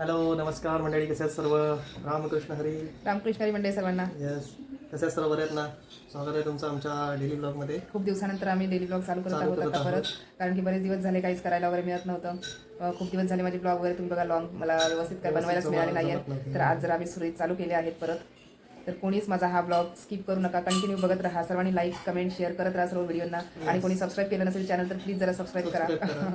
Hello नमस्कार मंडळी कसे आहेत सर्व? रामकृष्ण हरी. रामकृष्णारी मंडळी सर्वांना. येस कसे आहेत सर्व? बरे आहेत ना? स्वागत आहे तुमचं आमच्या डेली ब्लॉगमध्ये खूप दिवसानंतर आम्ही डेली ब्लॉग चालू करत चालू आहोत करत आता परत. कारण की बरेच दिवस झाले काहीच करायला वगैरे मिळत नव्हतं. अं, खूप दिवस झाले माझे ब्लॉग वगैरे तुम्ही बघा लॉंग मला व्यवस्थित काय बनवायलाच मिळाले नाही. जमत. तर आज जर आम्ही सुरळीत चालू केले आहेत परत तर कोणीच माझा हा ब्लॉग स्किप करू नका. कंटिन्यू बघत राहा. सर्वांनी लाईक कमेंट शेअर करत राहा सर्व व्हिडिओना. आणि कोणी सबस्क्राईब केलं नसेल चॅनल तर प्लीज जरा सबस्क्राईब सबस्क्राईब करा. करा.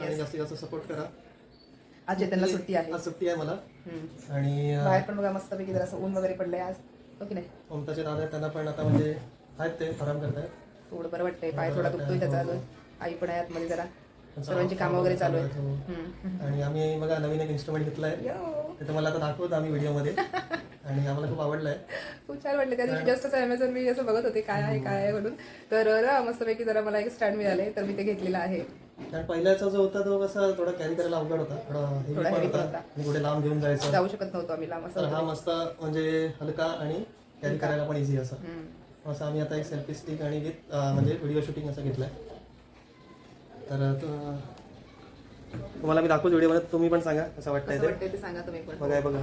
आणि जास्तीत जास्त सपोर्ट करा. आज चेतनला सुट्टी आहे. आज सुट्टी आहे मला. आणि बाहेर पण बघा मस्तपैकी जरा ऊन वगैरे पडलंय आज. हो की नाही? ममताचे दादा आहेत त्यांना पण आता म्हणजे आहेत ते आराम करतायत. थोडं बरं वाटतंय पाय थोडा दुखतोय त्याचा अजून. आई पण आहे आतमध्ये जरा. सर्वांची कामं वगैरे चालू आहेत. हो. आणि आम्ही बघा नवीन एक इन्स्ट्रुमेंट घेतलाय. ते तुम्हाला आता दाखवतो आम्ही व्हिडिओमध्ये. आणि आम्हाला खूप आवडलंय. खूप छान वाटलं. त्या दिवशी जस्ट असं अमेझॉन मी असं बघत होते काय आहे काय आहे म्हणून. तर मस्तपैकी जरा मला एक स्टँड मिळाले तर मी ते घेतलेलं आहे. कारण पहिल्याचा जो होता तो कसा थोडा कॅरी करायला अवघड होता. थोडा हेवी थोडा पण heavy होता पण होता. आणि कुठे लांब घेऊन जायचं. जाऊ शकत नव्हतो आम्ही लांब तर असं. हा मस्त म्हणजे हलका आणि कॅरी करायला पण इझी असा. हम्म. असं आम्ही आता एक सेल्फी स्टिक आणि विथ म्हणजे व्हिडिओ शूटिंग असं घेतलंय. तर तो- तुम्हाला मी दाखवतो व्हिडिओमध्ये तुम्ही पण सांगा कसं वाटतंय कसं ते. वाटतंय ते सांगा तुम्ही पण. बघा हे बघा.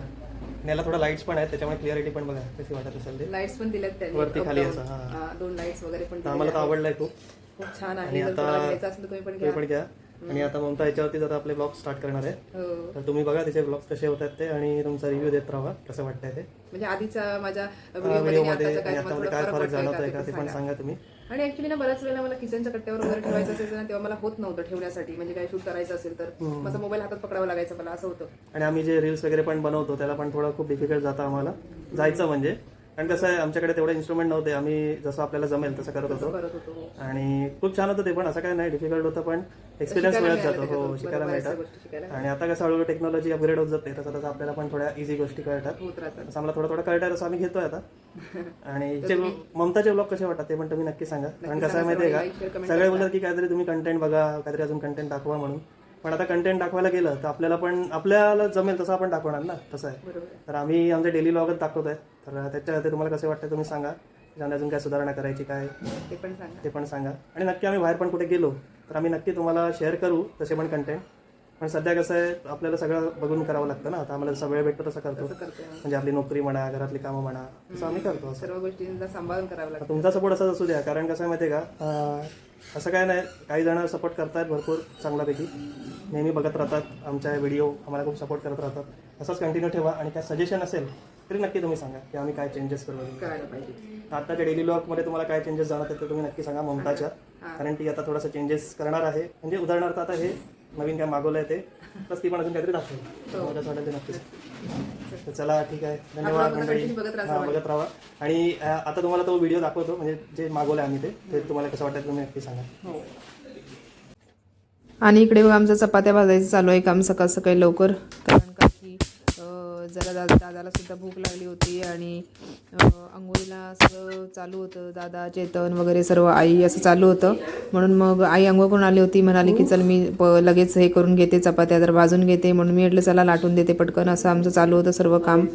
याला थोडा लाईट्स पण आहेत त्याच्यामुळे क्लिअरिटी पण बघा कशी वाटत असेल ते लाईट्स पण दिल्यात त्यांनी वरती खाली असं. हा. हा, दोन लाईट्स वगैरे पण आम्हाला तर आवडलाय खूप. खूप छान आणि आहे जर आता- तुम्हाला घ्यायचं असेल तर तुम्ही पण ते घ्या पण घ्या आणि आता ममता याच्यावरती जरा आपले ब्लॉग स्टार्ट करणार आहे हो. तर तुम्ही बघा त्याचे ब्लॉग्स कसे होतात ते आणि तुमचा रिव्ह्यू देत राहा कसं वाटतंय ते. म्हणजे आधीचा माझ्या व्हिडिओ व्हिडिओमध्ये मध्ये आणि आता काय फरक जाणवतोय का ते पण सांगा. तुम्ही. आणि ऍक्च्युली ना बऱ्याच वेळेला मला किचनच्या कट्ट्यावर वगैरे ठेवायचं असेल ना तेव्हा मला होत नव्हतं ठेवण्यासाठी. म्हणजे काय शूट करायचं असेल तर माझा मोबाईल हातात पकडावा लागायचा मला असं होतं. आणि आम्ही जे रील्स वगैरे पण बनवतो त्याला पण थोडं खूप डिफिकल्ट जातं आम्हाला. जायचं म्हणजे. कारण कसं आहे आमच्याकडे तेवढे इन्स्ट्रुमेंट नव्हते. आम्ही जसं आपल्याला जमेल तसं करत होतो. आणि खूप छान होतं ते पण. असं काय नाही डिफिकल्ट होतं पण एक्सपिरियन्स मिळत जातो. हो. शिकायला आहे, मिळतात. आणि आता कसं हळूहळू टेक्नॉलॉजी अपग्रेड होत जाते तसं तसं आपल्याला पण थोड्या इझी गोष्टी कळतात. तसं आम्हाला थोडं थोडं कळतात असं आम्ही घेतोय आता. आणि ममताचे ब्लॉग कसे वाटतात ते पण तुम्ही नक्की सांगा. कारण कसं आहे like, share, का सगळे बोलतात की काहीतरी तुम्ही कंटेंट बघा काहीतरी अजून कंटेंट दाखवा म्हणून. पण आता कंटेंट दाखवायला गेलं तर आपल्याला पण आपल्याला जमेल तसं आपण दाखवणार ना तसं आहे. तर आम्ही आमचे डेली ब्लॉगच दाखवतोय. तर त्याच्या ते तुम्हाला कसे वाटतं तुम्ही सांगा. त्याच्यामध्ये अजून काय सुधारणा करायची काय ते पण सांगा. ते पण सांगा. आणि नक्की आम्ही बाहेर पण कुठे गेलो तर आम्ही नक्की तुम्हाला शेअर करू तसे पण कंटेंट पण सध्या कसं आहे आपल्याला सगळं बघून करावं लागतं ना. आता आम्हाला जसं वेळ भेटतो तसं करतो. म्हणजे आपली नोकरी म्हणा घरातली कामं म्हणा तसं आम्ही करतो असं. सर्व गोष्टींना सांभाळून करावं लागतं. तुमचा सपोर्ट असाच असू द्या. कारण कसं आहे माहिती आहे का? अं, असं काय नाही. काही जण सपोर्ट करतायत भरपूर चांगल्यापैकी. नेहमी बघत राहतात. आमच्या व्हिडिओ आम्हाला खूप सपोर्ट करत राहतात. असंच कंटिन्यू ठेवा. आणि काय सजेशन असेल तरी नक्की तुम्ही सांगा की आम्ही काय चेंजेस करू करायला पाहिजे. आताच्या डेली मध्ये तुम्हाला काय चेंजेस जाणवत आहेत ते तुम्ही नक्की सांगा. ममताच्या. कारण ती आता थोडंसं चेंजेस करणार आहे. म्हणजे उदाहरणार्थ आता हे नवीन काय मागवलंय ते प्लस ती पण अजून काहीतरी दाखवेल. वाटेल ते नक्कीच. तर चला ठीक आहे. धन्यवाद मंडळी. बघत राहा हा, बघत राहा. आणि अ, आता तुम्हाला तो व्हिडिओ दाखवतो म्हणजे जे मागवलं आम्ही ते ते तुम्हाला कसं वाटतं तुम्ही नक्की सांगा. हो. आणि इकडे बघा आमचं चपात्या भाजायचं चालू आहे काम सकाळ सकाळी लवकर. कारण का की अं, जरा दादा दादाला सुद्धा भूक लागली होती आणि आंघोळीला सगळं चालू होतं. दादा चेतन वगैरे सर्व आई असं चालू होतं. म्हणून मग आई आंघोळ करून आली होती. म्हणाली की चल मी प- लगेच हे करून घेते चपात्या जर भाजून घेते. म्हणून मी म्हटलं चला लाटून देते पटकन. असं आमचं चालू होतं सर्व काम.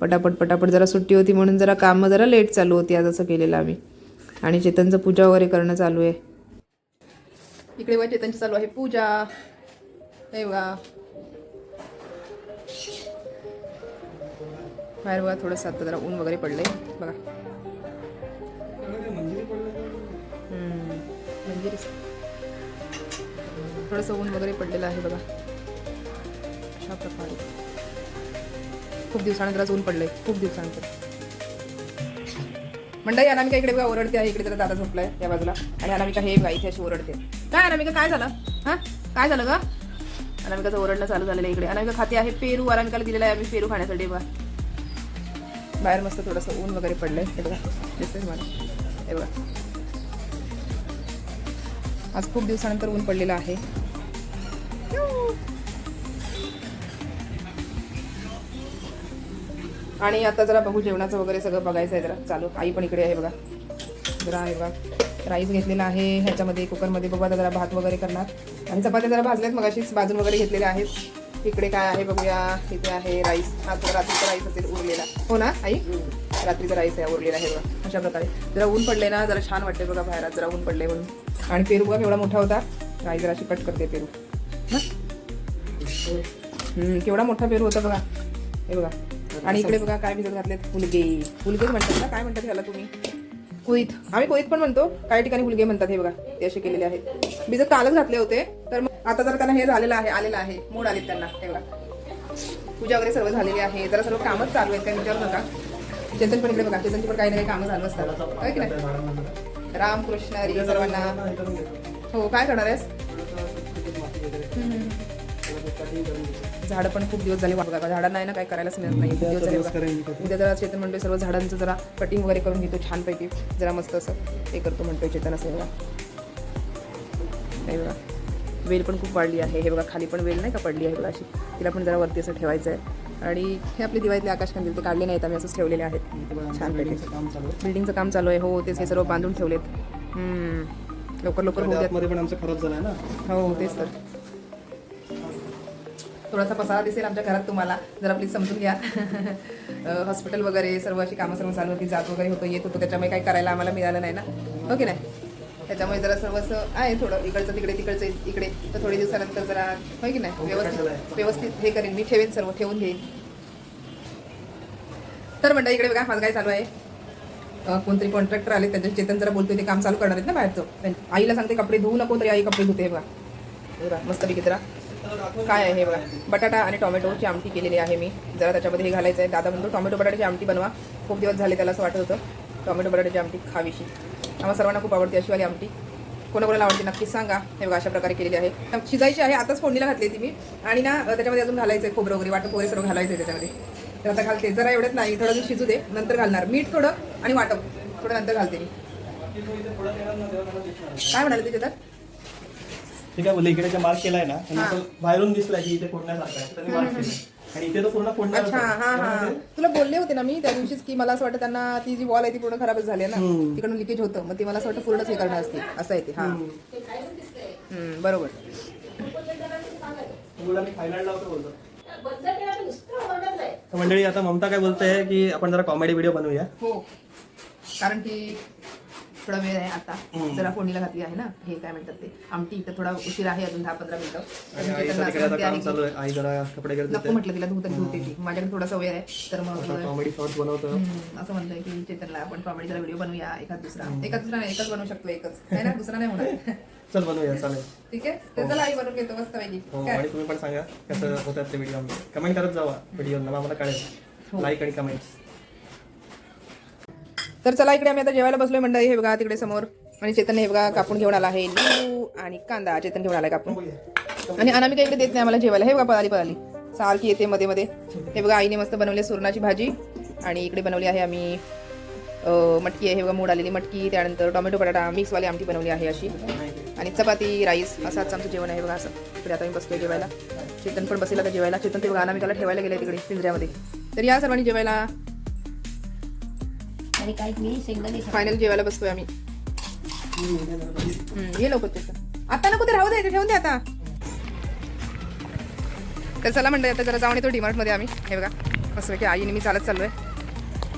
पटापट पटापट जरा सुट्टी होती म्हणून जरा कामं जरा लेट चालू होती आज असं केलेलं आम्ही. आणि चेतनचं पूजा वगैरे करणं चालू आहे. इकडे बघा चेतनची चालू आहे पूजा. हे बाहेर बघा थोडंसं आता जरा ऊन वगैरे पडलंय. बघा. हम्म, थोडंसं ऊन वगैरे पडलेलं आहे बघा. अशा प्रकारे. खूप दिवसानंतरच आज ऊन पडलंय. खूप दिवसानंतर. मंडळी अनामिका इकडे बघा ओरडते आहे. इकडे जरा दादा झोपलाय या बाजूला. आणि अनामिका हे बघा इथे अशी ओरडते. काय अनामिका काय झालं? हा? काय झालं का अनामिकाचं ओरडणं चालू झालेलं इकडे. अनामिका खाते आहे पेरू अनामिकाला दिलेला आहे आम्ही पेरू खाण्यासाठी बघा. बाहेर मस्त थोडंसं ऊन वगैरे पडलंय. हे बघा दिसतंय मला हे बघा. आज खूप दिवसानंतर ऊन पडलेलं आहे. आणि आता जरा बघू जेवणाचं वगैरे सगळं बघायचं आहे जरा. चालू. आई पण इकडे आहे बघा. जरा आहे बघा राईस घेतलेला आहे. ह्याच्यामध्ये कुकरमध्ये. बघू आता जरा भात वगैरे करणार. आणि चपात्या जरा भाजल्यात मग अशीच बाजून वगैरे घेतलेल्या आहेत. इकडे काय आहे बघूया. इथे आहे राईस हा थोडा रात्रीचा राईस असेल उरलेला. हो ना आई? रात्रीचा राईस आहे उरलेला आहे बघा. अशा प्रकारे. जरा ऊन पडले ना जरा छान वाटते बघा बाहेर जरा ऊन पडले म्हणून. आणि पेरू बघा एवढा मोठा होता. आई जरा कट करते पेरू. हम्म, केवढा मोठा पेरू होता बघा. हे बघा. आणि इकडे बघा काय भिजत घातलेत. फुलगे. फुलगेच म्हणतात ना? काय म्हणतात ह्याला तुम्ही? कुईत. आम्ही कुईत पण म्हणतो. काही ठिकाणी फुलगे म्हणतात हे बघा. ते असे केलेले आहेत. भिजत कालच घातले होते. तर आता जर त्यांना हे झालेलं आहे आलेलं आहे मोड आले त्यांना हे बघा. पूजा वगैरे सर्व झालेली आहे जरा सर्व कामच चालू आहेत काही विचारू नका. चेतन पण इकडे बघा चेतनची पण काही ना काही कामं चालू असतात. की नाही? रामकृष्ण हरी सर्वांना. हो काय करणार आहेस? झाडं पण खूप दिवस झाले बघा झाडांना आहे ना काय करायलाच मिळत नाही. खूप दिवस झाले बघा. उद्या जरा चेतन म्हणतोय सर्व झाडांचं जरा कटिंग वगैरे करून घेतो छानपैकी. जरा मस्त असं हे करतो म्हणतोय चेतन असं हे बघा. हे बघा. वेल पण खूप वाढली आहे. हे बघा खाली पण वेल नाही का पडली आहे बघा अशी. तिला पण जरा वरती असं ठेवायचं आहे. आणि हे आपले दिवाळीतले आकाश कंदील ते काढले नाहीत आम्ही असंच ठेवलेले आहेत. आहे. बिल्डिंगचं काम चालू आहे. हो तेच हे सर्व बांधून ठेवलेत. लवकर लवकर होऊ द्यात आतमध्ये पण आमचं खराब झालंय ना? हो तेच तर. थोडासा पसारा दिसेल आमच्या घरात तुम्हाला. जरा प्लीज समजून घ्या. हॉस्पिटल वगैरे सर्व अशी कामं सर्व चालू होती जात वगैरे होतं येत होतं. त्याच्यामुळे काही करायला आम्हाला मिळालं नाही ना. हो की नाही? त्याच्यामुळे जरा सर्व असं आहे थोडं. इकडचं तिकडे तिकडचं इकडे. तर थोडे दिवसानंतर जरा हो की नाही? व्यवस्थित व्यवस्थित हे करेन. मी ठेवेन सर्व ठेवून घेईन. तर म्हणता इकडे बघा माझं काय चालू आहे. कोणतरी कॉन्ट्रॅक्टर आले त्यांच्या चेतन जरा बोलतोय ते काम चालू करणार आहेत ना बाहेरचं. आईला सांगते कपडे धुवू नको तरी आई कपडे धुते बघा. बघा मस्तपैकी जरा. काय आहे हे बघा. बटाटा आणि टोमॅटोची आमटी केलेली आहे मी. जरा त्याच्यामध्ये हे घालायचं आहे. दादा म्हणतो टोमॅटो बटाट्याची आमटी बनवा. खूप दिवस झाले त्याला असं वाटत होतं. टोमॅटो बटाट्याची आमटी खावीशी. आम्हाला सर्वांना खूप आवडते अशी वाली आमटी. कोणाकोणाला आवडते नक्कीच सांगा. हे बघा अशा प्रकारे केलेली आहे. शिजायची आहे आताच फोडणीला घातली ती मी. आणि ना त्याच्यामध्ये अजून घालायचं आहे खोबरं वगैरे वाटप वगैरे सर्व घालायचं आहे त्याच्यामध्ये. तर आता घालते. जरा एवढ्यात नाही थोडं अजून शिजू दे. नंतर घालणार. मीठ थोडं आणि वाटप थोडं नंतर घालते मी. काय म्हणाले त्याच्यात? ठीक आहे बोलले इकडे जे मार्क केलाय ना बाहेरून दिसलाय की इथे फोडण्यासारखं मार्क केलं आणि इथे तो पूर्ण फोडणार अच्छा हा हा. तुला बोलले होते ना मी त्या दिवशीच की मला असं वाटतं त्यांना ती जी वॉल आहे ती पूर्ण खराबच झाली आहे ना. तिकडून लिकेज होतं. मग ती मला असं वाटतं पूर्णच हे करणार असते असं आहे ते हा. हम्म, बरोबर. मुलांनी थायलंडला होतं बोलतो. तर मंडळी आता ममता काय बोलते की आपण जरा कॉमेडी व्हिडिओ बनवूया. हो. कारण की थोडा वेळ आहे आता. जरा फोडणीला घातली आहे ना? हे काय म्हणतात ते? आमटी तर थोडा उशीर आहे अजून दहा पंधरा मिनिटं. नको म्हटलं तिला धुत धुते ती माझ्याकडे थोडासा वेळ आहे. तर मग असं म्हणतोय की चेतनला आपण कॉमेडीचा व्हिडिओ बनवूया एखाद दुसरा. एखाद दुसरा नाही एकच बनवू शकतो एकच. नाही ना? दुसरा नाही होणार. चल बनवूया चालेल. ठीक आहे? ते चला आई बनवून घेतो. मस्त पैकी. हो आणि तुम्ही पण सांगा कसं होतात ते व्हिडिओ कमेंट करत जावा. व्हिडिओ आम्हाला कळेल. लाईक आणि कमेंट्स तर चला इकडे आम्ही आता जेवायला बसलोय मंडळी. हे बघा तिकडे समोर. आणि चेतन हे बघा कापून घेऊन आला आहे. लिंबू आणि कांदा. चेतन घेऊन आला कापून. आणि अनामिका इकडे देत नाही आम्हाला जेवायला. हे बघा पळाली पळाली. सारखी येते मध्ये मध्ये. हे बघा आईने मस्त बनवली सुरणाची भाजी. आणि इकडे बनवली आहे आम्ही मटकी आहे. हे बघा मूड आलेली मटकी. त्यानंतर टोमॅटो बटाटा मिक्सवाली आमटी बनवली आहे अशी. आणि चपाती राईस असंच आमचं जेवण आहे बघा असं. इकडे आता मी बसतोय जेवायला. चेतन पण बसेल आता जेवायला. चेतन ते बघा अनामिकाला ठेवायला गेले तिकडे पिंजऱ्यामध्ये. तर या सर्वांनी जेवायला. आणि काही मी शेंगदाणे फायनल जेवायला बसतोय आम्ही. हम्म, ये लवकर आता नको ते राहू दे ते ठेवून दे आता. तर चला म्हणलं आता जरा जाऊन येतो डीमार्टमध्ये आम्ही. हे बघा मस्त की आईने मी चालत चाललोय.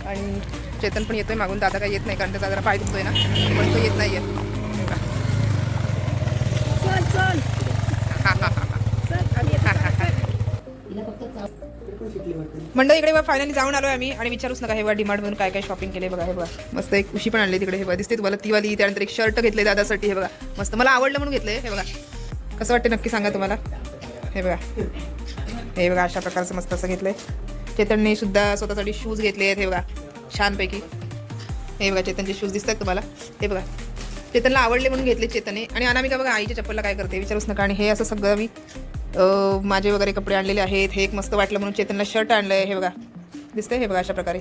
आणि चेतन पण येतोय मागून दादा काही येत नाही कारण त्याचा जरा पाय दुखतोय ना. पण तो येत नाहीये. हे. चल चल. मंडळ इकडे फायनली जाऊन आलो आम्ही आणि विचारूच नका हे बघा डिमार्ट मधून काय काय शॉपिंग केले बघा हे बघा. मस्त एक उशी पण आणली तिकडे हे बघा दिसते तुम्हाला ती वाली त्यानंतर एक शर्ट घेतले दादासाठी हे बघा. मस्त मला आवडलं म्हणून घेतले हे बघा. कसं वाटतं नक्की सांगा तुम्हाला? हे बघा. हे बघा अशा प्रकारचं मस्त असं घेतलंय. चेतनने सुद्धा स्वतःसाठी शूज घेतले आहेत हे बघा. छानपैकी. हे बघा चेतनचे शूज दिसतात तुम्हाला. हे बघा. चेतनला आवडले म्हणून घेतले चेतने आणि अनामिका बघा आईच्या चप्पलला काय करते विचारूच नका. आणि हे असं सगळं मी माझे वगैरे कपडे आणलेले आहेत. हे एक मस्त वाटलं म्हणून चेतनला शर्ट आणलंय. हे बघा. दिसतंय हे बघा अशा प्रकारे.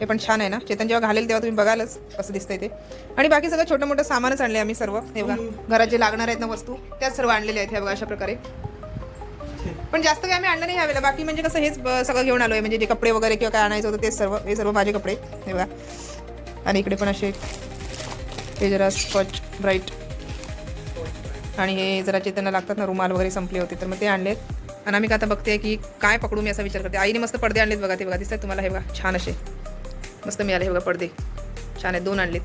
हे पण छान आहे ना? चेतन जेव्हा घालेल तेव्हा तुम्ही बघालच कसं दिसतंय ते. आणि बाकी सगळं छोटं मोठं सामानच आणले आम्ही सर्व. हे बघा. घरात जे लागणार आहेत ना वस्तू त्याच सर्व आणलेल्या आहेत हे बघा अशा प्रकारे. पण जास्त काही आम्ही आणलं नाही यावेळेला. बाकी म्हणजे कसं हेच ब- सगळं घेऊन आलोय. म्हणजे जे कपडे वगैरे किंवा काय आणायचं होतं तेच सर्व. हे सर्व माझे कपडे. हे बघा. आणि इकडे पण असे हे जरा स्कॉच ब्राईट आणि हे जरा चेतना लागतात ना रुमाल वगैरे संपले होते तर मग ते आणलेत. आणि आम्ही आता बघते की काय पकडू मी असा विचार करते. आईने मस्त पडदे आणलेत बघा ते बघा दिसतात तुम्हाला? हे बघा छान असे. मस्त मिळाले हे बघा पडदे. छान आहेत दोन आणलेत.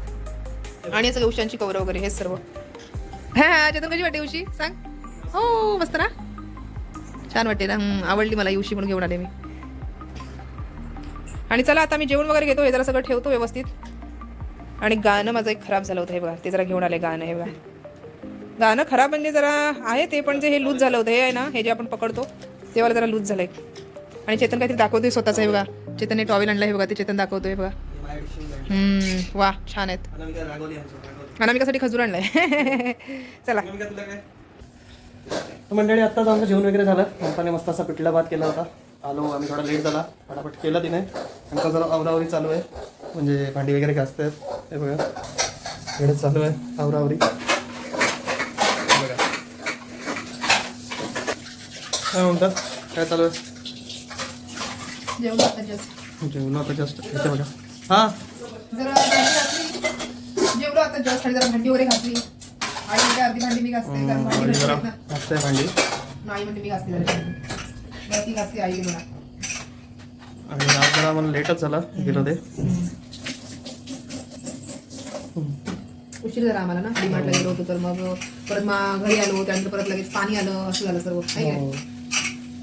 आणि असं उशांची कवर वगैरे हे सर्व. हा चेतन कशी वाटते उशी? सांग. हो मस्त ना? छान वाटते ना? आवडली मला उशी म्हणून घेऊन आले मी. आणि चला आता मी जेवण वगैरे घेतो हे जरा सगळं ठेवतो व्यवस्थित. आणि गाणं माझं एक खराब झालं होतं हे बघा. ते जरा घेऊन आले गाणं हे बघा. गाणं खराब म्हणजे जरा आहे ते पण जे हे लूज झालं होतं हे आहे ना हे जे आपण पकडतो ते वाला जरा लूज झालंय. आणि चेतन काहीतरी दाखवतोय स्वतःच हे बघा. चेतनने टॉवेल आणला हे बघा ते चेतन दाखवतोय बघा. हम्म, वा छान आहेत. अनामिकासाठी खजूर आणलाय. चला. मंडळी आत्ताच आमचं जेवण वगैरे झालं. पप्पाने मस्त असा पिठला भात केला होता. आलो आम्ही थोडा लेट झाला. फटाफट केला तिने. आमचा जरा आवरावरी चालू आहे. म्हणजे भांडी वगैरे घासत आहेत हे बघा. इकडे चालू आहे आवरावरी हे बघा काय म्हणतात? काय चालू आहे? जेवण आता just. जेवलो आता जस्ट इथे बघा. हां? जरा जेवलो आता जस्ट आणि जरा भांडी वगैरे आई म्हणते अर्धी भांडी मी घासते भांडी घासते. नाही म्हणते मी घासते घासते आई मला आणि आज जरा मला लेटच झाला. गेलो ते उशीर झाला आम्हाला ना. डिमार्टला गेलो होतो तर मग परत मग घरी आलो त्यानंतर परत लगेच पाणी आलं असं झालं सर्व.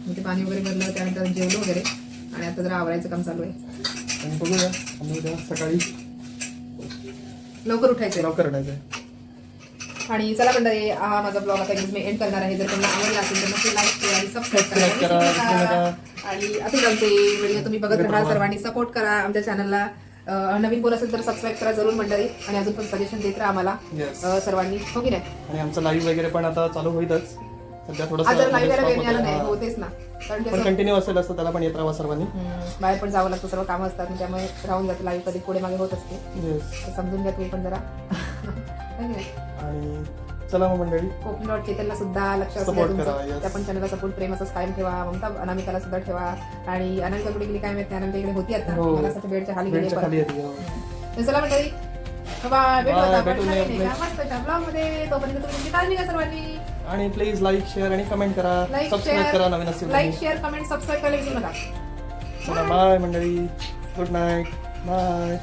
मग ते पाणी वगैरे भरलं त्यानंतर जेवलो वगैरे. आणि आता जरा आवरायचं काम चालू आहे. आणि बघूया. आम्ही उद्या सकाळी लवकर उठायचं. लवकर उठायचं. आणि चला मंडळी हा माझा ब्लॉग आता मी एंड करणार आहे. जर तुम्हाला आवडला असेल तर नक्की लाईक करा आणि सबस्क्राईब करा. आणि असेच आमचे व्हिडिओ तुम्ही बघत राहा. सर्वांनी सपोर्ट करा. आमच्या चॅनलला नवीन कोण असेल तर सबस्क्राईब करा जरूर मंडळी. आणि अजून पण सजेशन देत राहा आम्हाला. सर्वांनी. हो की नाही? आणि आमचं लाईव्ह वगैरे पण आता चालू होईलच सध्या आज जर लाईव्ह थोडंसं वेळ मिळाला नाही हा. तेच ना. कारण पण कंटिन्यू असेल असतं त्याला पण येत राहा सर्वांनी. हम्म, बाहेर पण जावं लागतं सर्व कामं असतात आणि त्यामुळे राहून जातं लाईव्ह कधी पुढे मागे होत असते. तर समजून घ्या तुम्ही पण जरा. है की नाही? आणि चला मग मंडळी. कोकणी लॉट चेतनला सुद्धा लक्ष असू Support द्या करा, तुमचं yes. त्या पण चॅनलला सपोर्ट प्रेम असंच कायम ठेवा. ममता अनामिकाला सुद्धा ठेवा. आणि अनामिका कुठे गेली काय माहिती अनामिका इकडे होती आता. हो. मला असं बेडच्या खाली गेली बेडच्या खाली येते हो. तर चला मंडळी. बाय भेटू Bye, आता आपण भेटू नवीन next. एका मस्तच्या ब्लॉगमध्ये तोपर्यंत तुम्ही तुमची काळजी घ्या सर्वांनी. आणि प्लीज लाईक शेअर आणि कमेंट करा. सबस्क्राईब करा नवीन असेल लाईक. शेअर कमेंट सबस्क्राईब करायला विसरू नका. चला बाय मंडळी. Good night bye